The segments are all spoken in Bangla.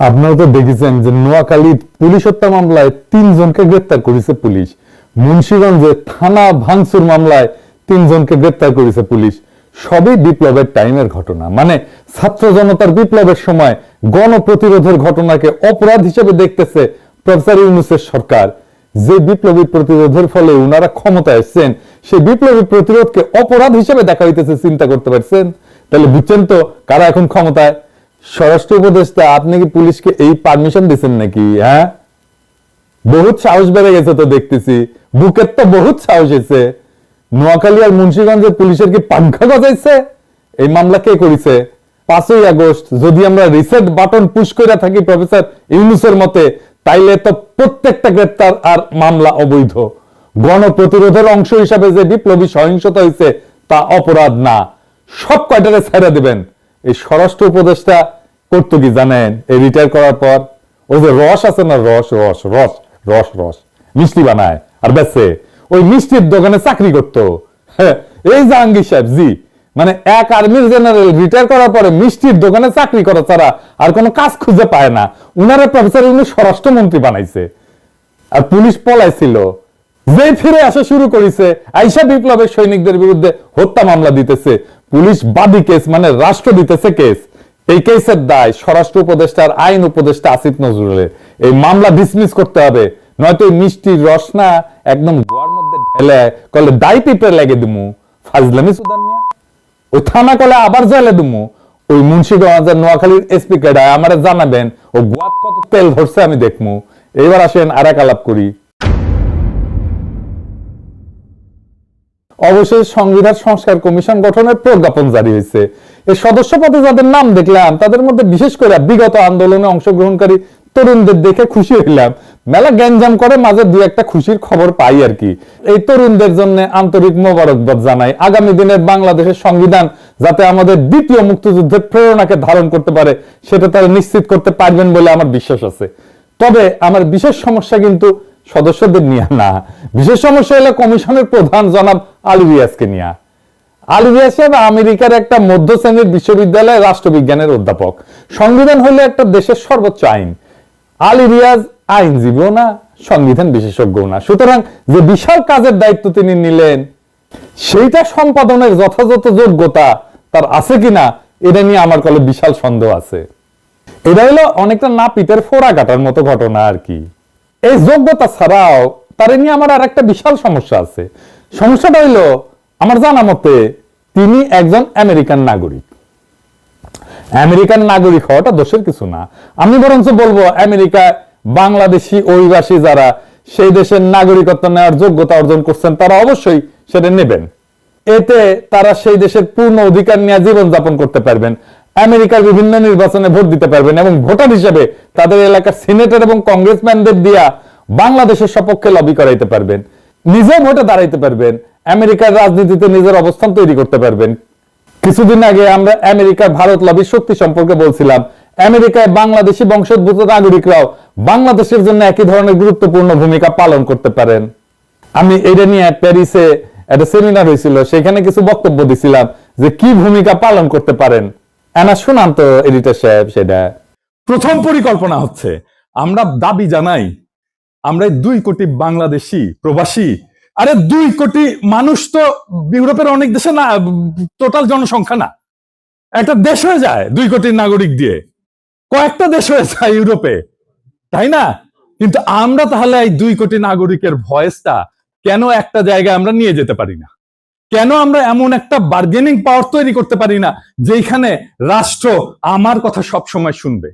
আপনারা তো দেখেছেন যে নোয়াখালী পুলিশ হত্যা মামলায় তিনজনকে গ্রেপ্তার করেছে পুলিশ। মুন্সিগঞ্জে থানা ভাঙচুর মামলায় তিনজনকে গ্রেপ্তার করেছে পুলিশ। সবই বিপ্লবের টাইমের ঘটনা। মানে ছাত্র জনতার বিপ্লবের সময় গণপ্রতিরোধের ঘটনাকে অপরাধ হিসেবে দেখতেছে প্রফেসর ইউনুসের সরকার। যে বিপ্লবী প্রতিরোধের ফলে উনারা ক্ষমতা এসছেন সেই বিপ্লবী প্রতিরোধকে অপরাধ হিসেবে দেখা হইতেছে চিন্তা করতে পারছেন? তাহলে বুঝছেন তো কারা এখন ক্ষমতায়? স্বরাষ্ট্র উপদেষ্টা, আপনি কি পুলিশকে এই পারমিশন দিচ্ছেন নাকি হ্যাঁ? বহুত সাহস বেড়ে গেছে তো দেখতেছি। বুকের তো বহুত সাহস এসে নোয়াখালী আর মুন্সিগঞ্জের পুলিশের কি পাংখা গজাইছে? এই মামলা কে করেছে? পাঁচই আগস্ট, যদি আমরা রিসেট বাটন পুশ করে থাকি প্রফেসর ইউনুসের মতে, তাইলে তো প্রত্যেকটা গ্রেপ্তার আর মামলা অবৈধ। গণপ্রতিরোধের অংশ হিসাবে যে বিপ্লবী সহিংসতা হয়েছে তা অপরাধ না। সব কয়টারে ছেড়ে দিবেন? এই স্বরাষ্ট্র উপদেষ্টা করতো কি জানেন? এই রিটায়ার করার পর ওই যে রস আছে না রস রস রস রস রস মিষ্টি বানায় আর বেচে। ওই মিষ্টির দোকানে চাকরি করতো। হ্যাঁ, এই জাহাঙ্গীর সাহেব জি মানে এক আর্মির জেনারেল রিটায়ার করার পরে মিষ্টির দোকানে চাকরি করা ছাড়া আর কোনো কাজ খুঁজে পায় না। উনারা প্রফেসর উনি স্বরাষ্ট্রমন্ত্রী বানাইছে। আর পুলিশ পলাইছিল। যে ফিরে আসা শুরু করেছে আইসা বিপ্লবের সৈনিকদের বিরুদ্ধে হত্যা মামলা দিতেছে। পুলিশ বাদী কেস মানে রাষ্ট্র দিতেছে কেস। এই কেসের দায় স্বরাষ্ট্র উপদেষ্টার, আইন উপদেষ্টা আসিফ নজরুলের। এই মামলা ডিসমিস করতে হবে। নয়তো এই মিষ্টির রস না একদম গোয়ার মধ্যে ঢেলে কলে দাই পিঁপড়ে লেগে দিমু। ফাজলামি সুদান মিয়া। ওই থানা কলে আবার জেলে দিমু। ওই মুন্সিগঞ্জের নোয়াখালীর এসপি কেডায় আমারে জানাবেন, ও গোয়াত কত তেল ধরছে আমি দেখমু। এবার আসেন আর এক আলাপ করি। অবশেষে সংবিধান সংস্কার কমিশন গঠনের প্রজ্ঞাপন জারি হয়েছে। এই সদস্য পদে যাদের নাম দেখলাম, তাদের মধ্যে বিশেষ করে বিগত আন্দোলনে অংশগ্রহণকারী তরুণদের দেখে খুশি হইলাম। মেলা গ্যাঞ্জাম করে মাঝে দু একটা খুশির খবর পাই আর কি। এই তরুণদের জন্য আন্তরিক মোবারকবাদ জানাই। আগামী দিনের বাংলাদেশের সংবিধান যাতে আমাদের দ্বিতীয় মুক্তিযুদ্ধের প্রেরণাকে ধারণ করতে পারে, সেটা তারা নিশ্চিত করতে পারবেন বলে আমার বিশ্বাস আছে। তবে আমার বিশেষ সমস্যা কিন্তু সদস্যদের নিয়ে না। বিশেষ সমস্যা হলো কমিশনের প্রধান জনাব আলিবিয়াসকে নিয়ে। আলিবিয়াস সাহেব আমেরিকার একটা মধ্য শ্রেণির বিশ্ববিদ্যালয়ের রাষ্ট্রবিজ্ঞানের অধ্যাপক। সংবিধান হলো একটা দেশের সর্বোচ্চ আইন। আলিবিয়াস আইনজীবীও না, সংবিধান বিশেষজ্ঞও না। সুতরাং যে বিশাল কাজের দায়িত্ব তিনি নিলেন, সেইটা সম্পাদনের যথাযথ যোগ্যতা তার আছে কিনা, এটা নিয়ে আমার কলে বিশাল সন্দেহ আছে। এটা হলো অনেকটা না নাপিতের ফোড়া কাটার মতো ঘটনা আর কি। এই যোগ্যতা ছাড়াও তার নিয়ে আমার আর একটা বিশাল সমস্যা আছে। সমস্যাটা হইল, আমার জানা মতে তিনি একজন আমেরিকান নাগরিক। আমেরিকান নাগরিক হওয়াটা দোষের কিছু না। আমি বরঞ্চ বলব, আমেরিকা বাংলাদেশি অভিবাসী যারা সেই দেশের নাগরিকত্ব নেওয়ার যোগ্যতা অর্জন করছেন, তারা অবশ্যই সেটা নেবেন। এতে তারা সেই দেশের পূর্ণ অধিকার নিয়ে জীবনযাপন করতে পারবেন। আমেরিকার বিভিন্ন নির্বাচনে ভোট দিতে পারবেন এবং ভোটার হিসেবে তাদের এলাকার সিনেটর এবং কংগ্রেসম্যানদের দিয়া বাংলাদেশের সপক্ষে লবি করাইতে পারবেন। নিজে ভোটে দাঁড়াইতে পারবেন। আমেরিকার রাজনীতিতে নিজের অবস্থান তৈরি করতে পারবেন। কিছুদিন আগে আমরা আমেরিকার ভারত লবির শক্তি সম্পর্কে বলছিলাম, আমেরিকায় বাংলাদেশি বংশোদ্ভূত নাগরিকরাও বাংলাদেশের জন্য একই ধরনের গুরুত্বপূর্ণ ভূমিকা পালন করতে পারেন। আমি এটা নিয়ে প্যারিসে একটা সেমিনার হয়েছিল, সেখানে কিছু বক্তব্য দিছিলাম যে কি ভূমিকা পালন করতে পারেন। এনা শুনান তো এডিটর সাহেব সেটা। প্রথম পরিকল্পনা হচ্ছে, আমরা দাবি জানাই, আমরা দুই কোটি বাংলাদেশি প্রবাসী, আরে দুই কোটি মানুষ তো ইউরোপের অনেক দেশে না টোটাল জনসংখ্যা না। একটা দেশ হয়ে যায় দুই কোটি নাগরিক দিয়ে। কয়েকটা দেশ হয়ে যায় ইউরোপে, তাই না? কিন্তু আমরা তাহলে এই দুই কোটি নাগরিকের ভয়েসটা কেন একটা জায়গায় আমরা নিয়ে যেতে পারি না? কেন আমরা এমন একটা বার্গেনিং পাওয়ার তৈরি করতে পারি না যেখানে রাষ্ট্র আমার কথা সব সময় শুনবে?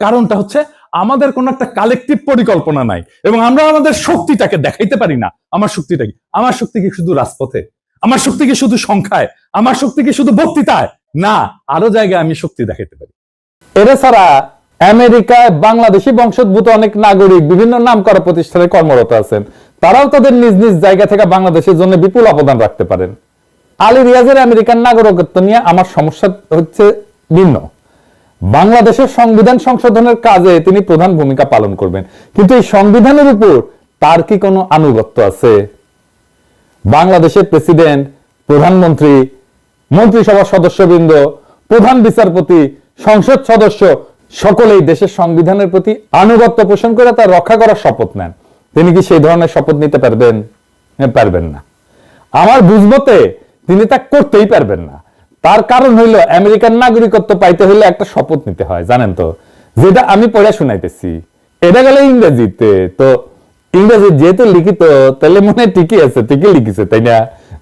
কারণটা হচ্ছে আমাদের কোনো একটা কালেকটিভ পরিকল্পনা নাই এবং আমরা আমাদের শক্তিটাকে দেখাইতে পারি না। আমার শক্তিটা কি? আমার শক্তি কি শুধু রাজপথে? আমার শক্তি কি শুধু সংখ্যায়? আমার শক্তি কি শুধু বক্তৃতায়? না, আরও জায়গায় আমি শক্তি দেখাইতে পারি। এরা ছাড়া আমেরিকায় বাংলাদেশি বংশোদ্ভূত অনেক নাগরিক বিভিন্ন নাম করা প্রতিষ্ঠানে কর্মরত আছেন। তারাও তাদের নিজ নিজ জায়গা থেকে বাংলাদেশের জন্য বিপুল অবদান রাখতে পারেন। আলী রিয়াজের আমেরিকান নাগরিকত্ব নিয়ে আমার সমস্যা হচ্ছে ভিন্ন। বাংলাদেশের সংবিধান সংশোধনের কাজে তিনি প্রধান ভূমিকা পালন করবেন। কিন্তু এই সংবিধানের উপর তার কি কোনো আনুগত্য আছে? বাংলাদেশের প্রেসিডেন্ট, প্রধানমন্ত্রী মন্ত্রিসভার সদস্যবৃন্দ, প্রধান বিচারপতি, সংসদ সদস্য, সকলেই দেশের সংবিধানের প্রতি আনুগত্য পোষণ করে তা রক্ষা করার শপথ নেন। তিনি কি সেই ধরনের শপথ নিতে পারবেন? হ্যাঁ, পারবেন না। আমার বুঝবতে তিনি তা করতেই পারবেন না। তার কারণ হইল আমেরিকান নাগরিকত্ব পাইতে হইলে একটা শপথ নিতে হয় জানেন তো? যেটা আমি পড়া শুনাইতেছি। এটা গেল ইংরেজিতে। তো ইংরেজি যেহেতু লিখিত তাহলে মনে ঠিকই আছে ঠিকই লিখিছে তাই না?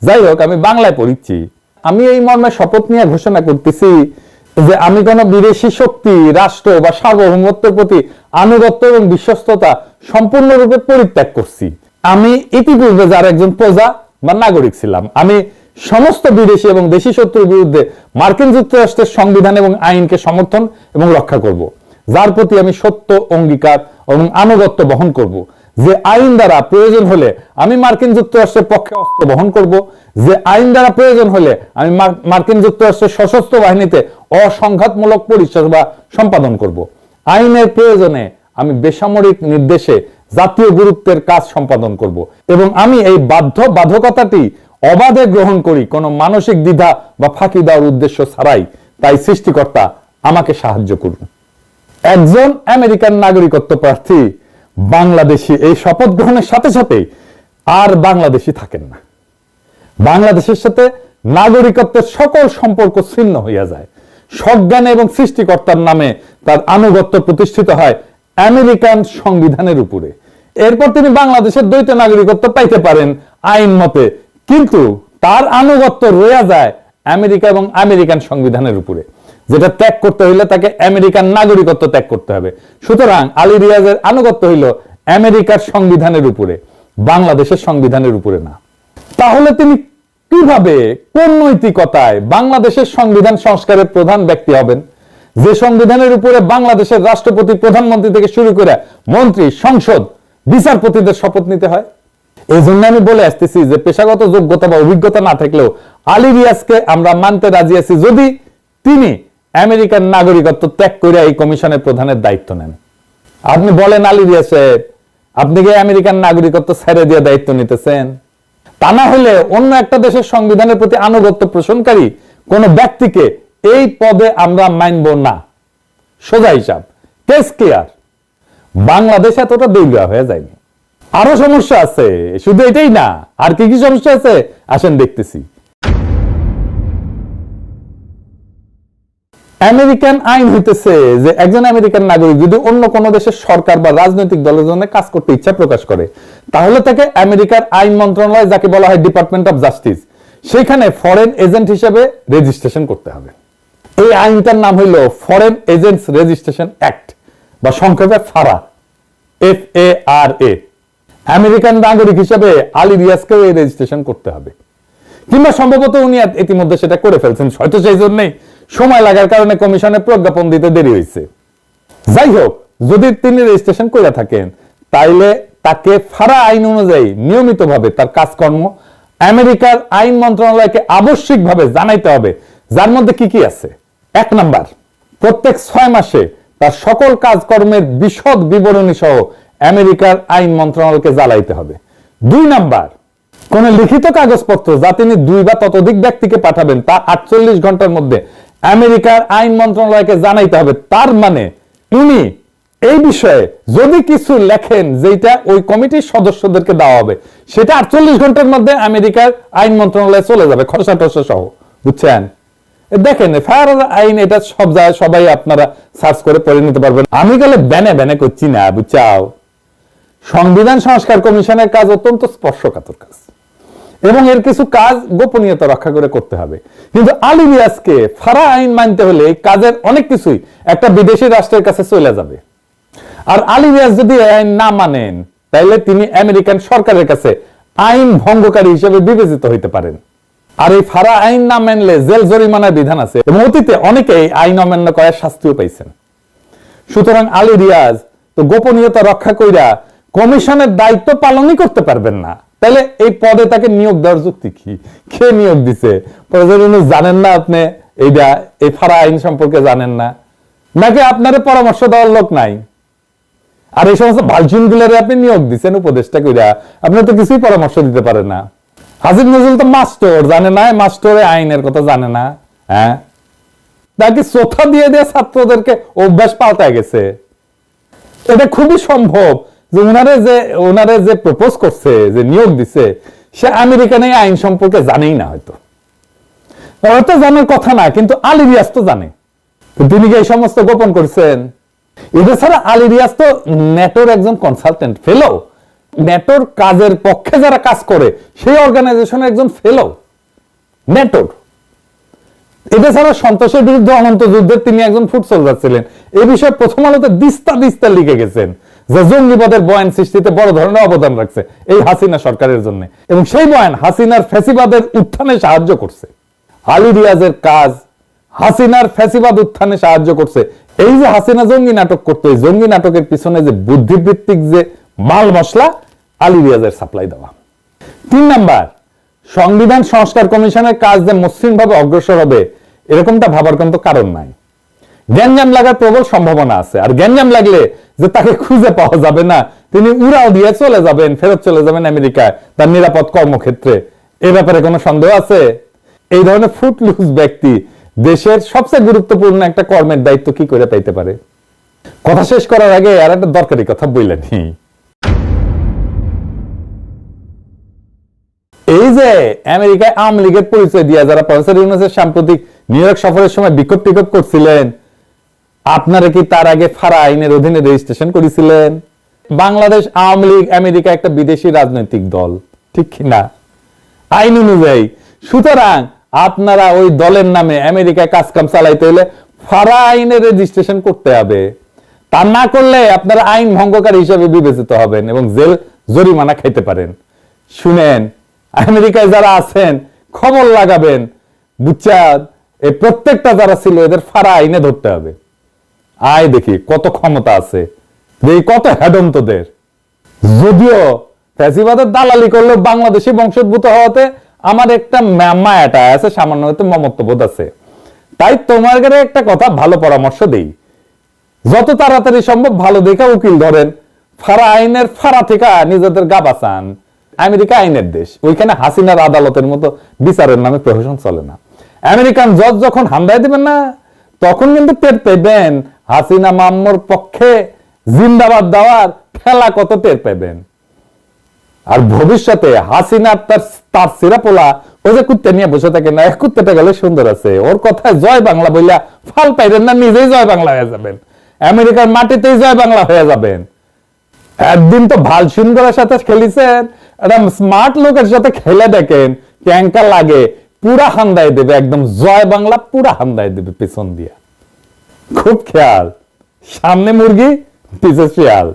যাই হোক আমি বাংলায় পড়িচ্ছি। আমি এই মর্মে শপথ নিয়ে ঘোষণা করতেছি যে আমি কোন বিদেশি শক্তি, রাষ্ট্র বা সার্বভৌমত্বের প্রতি আনুগত্য এবং বিশ্বস্ততা সম্পূর্ণরূপে পরিত্যাগ করছি। আমি ইতিপূর্বে যার একজন প্রজা বা নাগরিক ছিলাম। আমি সমস্ত বিদেশি এবং দেশি শত্রুর বিরুদ্ধে মার্কিন যুক্তরাষ্ট্রের সংবিধান এবং আইনকে সমর্থন এবং রক্ষা করব। যার প্রতি আমি সত্য, অঙ্গীকার এবং আনুগত্য বহন করব। যে আইন দ্বারা প্রয়োজন হলে আমি মার্কিন যুক্তরাষ্ট্রের পক্ষে অস্ত্র বহন করব, যে আইন দ্বারা প্রয়োজন হলে আমি মার্কিন যুক্তরাষ্ট্রের সশস্ত্র বাহিনীতে অসংঘাতমূলক পরিষেবা সম্পাদন করব। আইনের প্রয়োজনে আমি বেসামরিক নির্দেশে জাতীয় গুরুত্বের কাজ সম্পাদন করব এবং আমি এই বাধ্য বাধকতাটি অবাধে গ্রহণ করি কোনো মানসিক দ্বিধা বা ফাঁকি দেওয়ার উদ্দেশ্য ছাড়াই। তাই সৃষ্টিকর্তা আমাকে সাহায্য করুন। একজন আমেরিকান নাগরিকত্ব প্রার্থী বাংলাদেশি এই শপথ গ্রহণের সাথে সাথে আর বাংলাদেশি থাকেন না। বাংলাদেশের সাথে নাগরিকত্বের সকল সম্পর্ক ছিন্ন হইয়া যায়। সজ্ঞানে এবং সৃষ্টিকর্তার নামে তার আনুগত্য প্রতিষ্ঠিত হয় আমেরিকান সংবিধানের উপরে। এরপর তিনি বাংলাদেশের দ্বৈত নাগরিকত্ব পাইতে পারেন আইন মতে, কিন্তু তার আনুগত্য রয়ে যায় আমেরিকা এবং আমেরিকান সংবিধানের উপরে। যেটা ত্যাগ করতে হইলে তাকে আমেরিকান নাগরিকত্ব ত্যাগ করতে হবে। সুতরাং আলী রিয়াজের আনুগত্য হইল আমেরিকার সংবিধানের উপরে, বাংলাদেশের সংবিধানের উপরে না। তাহলে তিনি কীভাবে, কোন নৈতিকতায় বাংলাদেশের সংবিধান সংস্কারের প্রধান ব্যক্তি হবেন? যে সংবিধানের উপরে বাংলাদেশের রাষ্ট্রপতি, প্রধানমন্ত্রী থেকে শুরু করে মন্ত্রী, সংসদ, বিচারপতিদের শপথ নিতে হয়? এই জন্য আমি বলে আসতেছি যে পেশাগত যোগ্যতা বা অভিজ্ঞতা না থাকলেও আলী রিয়াজকে আমরা মানতে রাজি আছি যদি তিনি আমেরিকান নাগরিকত্ব ত্যাগ করে এই কমিশনের প্রধানের দায়িত্ব নেন। আপনি বলেন আলী সাহেব, আপনি কি আমেরিকান নাগরিকত্ব ছেড়ে দিয়ে দায়িত্ব নিতেছেন? তা না হলে অন্য একটা দেশের সংবিধানের প্রতি আনুগত্য পোষণকারী কোন ব্যক্তিকে এই পদে আমরা মানব না। সোজা হিসাব কেস ক্লিয়ার বাংলাদেশ এতটা দৈর্ঘ্য হয়ে যায়নি। আরও সমস্যা আছে, শুধু এটাই না, আর কি কি সমস্যা আছে? আসেন দেখতেছি। আমেরিকান আইন হইতেছে যে একজন আমেরিকান নাগরিক যদি অন্য কোন দেশের সরকার বা রাজনৈতিক দলের জন্য কাজ করতে ইচ্ছা প্রকাশ করে, তাহলে তাকে আমেরিকার আইন মন্ত্রণালয়, যাকে বলা হয় ডিপার্টমেন্ট অফ জাস্টিস সেখানে ফরেন এজেন্ট হিসেবে রেজিস্ট্রেশন করতে হবে। এই আইনটার নাম হইল ফরেন এজেন্টস রেজিস্ট্রেশন অ্যাক্ট বা সংক্ষেপে ফারা এফ এ আর এ আমেরিকান নাগরিক হিসেবে আলী রিয়াজকেও এই রেজিস্ট্রেশন করতে হবে। কিংবা সম্ভবত উনি ইতিমধ্যে সেটা করে ফেলছেন, হয়তো সেই জন্যই সময় লাগার কারণে কমিশনে প্রজ্ঞাপন দিতে দেরি হয়েছে যাই হোক, যদি তিনি রেজিস্ট্রেশন করে থাকেন, তাইলে তাকে ফারা আইন অনুযায়ী নিয়মিতভাবে তার কাজকর্ম আমেরিকার আইন মন্ত্রণালয়কে আবশ্যিকভাবে জানাইতে হবে, যার মধ্যে কি কি আছে? এক নাম্বার, প্রত্যেক ছয় মাসে তার সকল কাজকর্মের বিশদ বিবরণী সহ আমেরিকার আইন মন্ত্রণালয়কে জ্বালাইতে হবে। দুই নাম্বার, কোন লিখিত কাগজপত্র যা তিনি দুই বা ততোধিক ব্যক্তিকে পাঠাবেন তা আটচল্লিশ ঘণ্টার মধ্যে আমেরিকার আইন মন্ত্রণালয়কে জানাইতে হবে। তার মানে উনি এই বিষয়ে যদি কিছু লেখেন যেটা ওই কমিটির সদস্যদেরকে দেওয়া হবে, সেটা আটচল্লিশ ঘণ্টার মধ্যে আমেরিকার আইন মন্ত্রণালয়ে চলে যাবে খরচা টরসা সহ। বুঝছেন? দেখেন, ফায়ার আইন এটা সব জায়গায় সবাই আপনারা সার্চ করে পড়ে নিতে পারবেন। আমি গেলে ব্যানে ব্যানে করছি না, বুঝছাও? সংবিধান সংস্কার কমিশনের কাজ অত্যন্ত স্পর্শকাতর কাজ। এবং এর কিছু কাজ গোপনীয়তা রক্ষা করে করতে হবে। কিন্তু আলী রিয়াজকে ফারা আইন মানতে হলে কাজের অনেক কিছুই একটা বিদেশি রাষ্ট্রের কাছে চলে যাবে। আর আলী রিয়াজ যদি আইন না মানেন, তাইলে তিনি আমেরিকান সরকারের কাছে আইন ভঙ্গকারী হিসেবে বিবেচিত হইতে পারেন। আর এই ফারা আইন না মানলে জেল জরিমানার বিধান আছে এবং অতীতে অনেকে আইন অমান্য করার শাস্তিও পাইছেন। সুতরাং আলী রিয়াজ তো গোপনীয়তা রক্ষা কইরা কমিশনের দায়িত্ব পালনই করতে পারবেন না। তাহলে এই পদে তাকে নিয়োগ দেওয়ার যুক্তি কি? কে নিয়োগ দিছে? প্রয়োজনীয় জানেন না আপনি? এইটা এই ফারা আইন সম্পর্কে জানেন না? নাকি আপনার পরামর্শ দেওয়ার লোক নাই? আর এই সমস্ত ভালচুন গুলারে আপনি নিয়োগ দিচ্ছেন উপদেশটা কইরা। আপনি তো কিছুই পরামর্শ দিতে পারেন না। হাজির নজরুল তো মাস্টার, জানে না? মাস্টরে আইনের কথা জানে না। হ্যাঁ? নাকি সোথা দিয়ে দিয়ে ছাত্রদেরকে অভ্যাস পাল্টায় গেছে? এটা খুবই সম্ভব। যে উনারে যে উনারে যে প্রপোজ করছে, যে নিয়োগ দিছে, সে আমেরিকান এই আইন সম্পর্কে জানেই না হয়তো। হয়তো জানার কথা না, কিন্তু আলী রিয়াজ তো জানে। তিনি কি এই সমস্ত গোপন করছেন? এটা ছাড়া আলী রিয়াজ তো নেটোর একজন কনসালটেন্ট ফেলো নেটোর কাজের পক্ষে যারা কাজ করে, সেই অর্গানাইজেশনের একজন ফেলো নেটোর এটা ছাড়া সন্তোষের বিরুদ্ধে অনন্ত যুদ্ধের তিনি একজন ফুট সোলজার ছিলেন। এই বিষয়ে প্রথম আলোতে দিস্তা দিস্তা লিখে গেছেন। যে জঙ্গিবাদের বয়ান সৃষ্টিতে বড় ধরনের অবদান রাখছে এই হাসিনা সরকারের জন্য। এবং সেই বয়ান হাসিনার ফ্যাসিবাদের উত্থানে সাহায্য করছে। আলী রিয়াজের কাজ হাসিনার ফ্যাসিবাদ উত্থানে সাহায্য করছে। এই যে হাসিনা জঙ্গি নাটক করতো, এই জঙ্গি নাটকের পিছনে যে বুদ্ধিবৃত্তিক যে মাল মশলা, আলী রিয়াজের সাপ্লাই দেওয়া। তিন নাম্বার, সংবিধান সংস্কার কমিশনের কাজ যে মসৃণভাবে অগ্রসর হবে, এরকমটা ভাবার কিন্তু কারণ নাই। গ্যাঞ্জাম লাগার প্রবল সম্ভাবনা আছে। আর গ্যাঞ্জাম লাগলে যে তাকে খুঁজে পাওয়া যাবে না, তিনি উড়াও দিয়ে চলে যাবেন, ফেরত চলে যাবেন আমেরিকায় তার নিরাপদ কর্মক্ষেত্রে। এ ব্যাপারে কোনো সন্দেহ আছে? এই ধরনের ফুটলুজ ব্যক্তি দেশের সবচেয়ে গুরুত্বপূর্ণ একটা কর্মের দায়িত্ব কি করে পাইতে পারে? কথা শেষ করার আগে আর একটা দরকারি কথা বললেনি এই যে আমেরিকায় আওয়ামী লীগের পরিচয় দিয়ে যারা প্রফেসর ইউনুসের সাম্প্রতিক নিউ ইয়র্ক সফরের সময় বিক্ষোভ টিক্ষোভ করছিলেন আপনারা কি তার আগে ফারা আইনের অধীনে রেজিস্ট্রেশন করেছিলেন? বাংলাদেশ আওয়ামী লীগ, আমেরিকা একটা বিদেশি রাজনৈতিক দল, ঠিক না? আইন অনুযায়ী, সুতরাং আপনারা ওই দলের নামে আমেরিকায় কাজ কাম চালাইতে হলে ফারা আইনে রেজিস্ট্রেশন করতে হবে। তা না করলে আপনারা আইন ভঙ্গকারী হিসেবে বিবেচিত হবেন এবং জেল জরিমানা খাইতে পারেন। শুনেন, আমেরিকায় যারা আছেন, খবর লাগাবেন, বুঝছেন? এই প্রত্যেকটা যারা ছিল, এদের ফারা আইনে ধরতে হবে। আয় দেখি, কত ক্ষমতা আছে। দেখি কত হেডন্তদের। যদিও ফ্যাসিবাদের দালালি করলেও বাংলাদেশি বংশোদ্ভূত হওয়াতে আমার একটা মা- মায়াটা আছে, সামান্য হয়তো মমত্ববোধ আছে। তাই তোমার কাছে একটা কথা ভালো পরামর্শ দেই। যত তাড়াতাড়ি সম্ভব ভালো দেখে উকিল ধরেন। ফারা আইনের ফারা থেকে নিজেদের গা বাঁচান। আমেরিকা আইনের দেশ। ওইখানে হাসিনার আদালতের মতো বিচারের নামে প্রহসন চলে না। আমেরিকান জজ যখন হামদায় দিবেন না, তখন কিন্তু টের পেবেন হাসিনা মাম্মর পক্ষে জিন্দাবাদ দেওয়ার খেলা কত টের পেবেন? আর ভবিষ্যতে হাসিনা তার তার সিরাপোলা ওই যে কুত্তে নিয়ে বসে থাকে না, এক কুত্তেটা গেলে সুন্দর আছে। ওর কথায় জয় বাংলা বইলা ফাল পাইবেন না, নিজেই জয় বাংলা হয়ে যাবেন। আমেরিকার মাটিতেই জয় বাংলা হয়ে যাবেন। একদিন তো ভালো সুন্দরের সাথে খেলিছেন একটা স্মার্ট লোকের সাথে খেলে দেখেন ক্যাঙ্কা লাগে, পুরা হান্দায় দেবে, একদম জয় বাংলা পুরা হান্দায় দেবে পেছন দিয়া। খুব খেয়াল সামনে মুরগি পিছে শিয়াল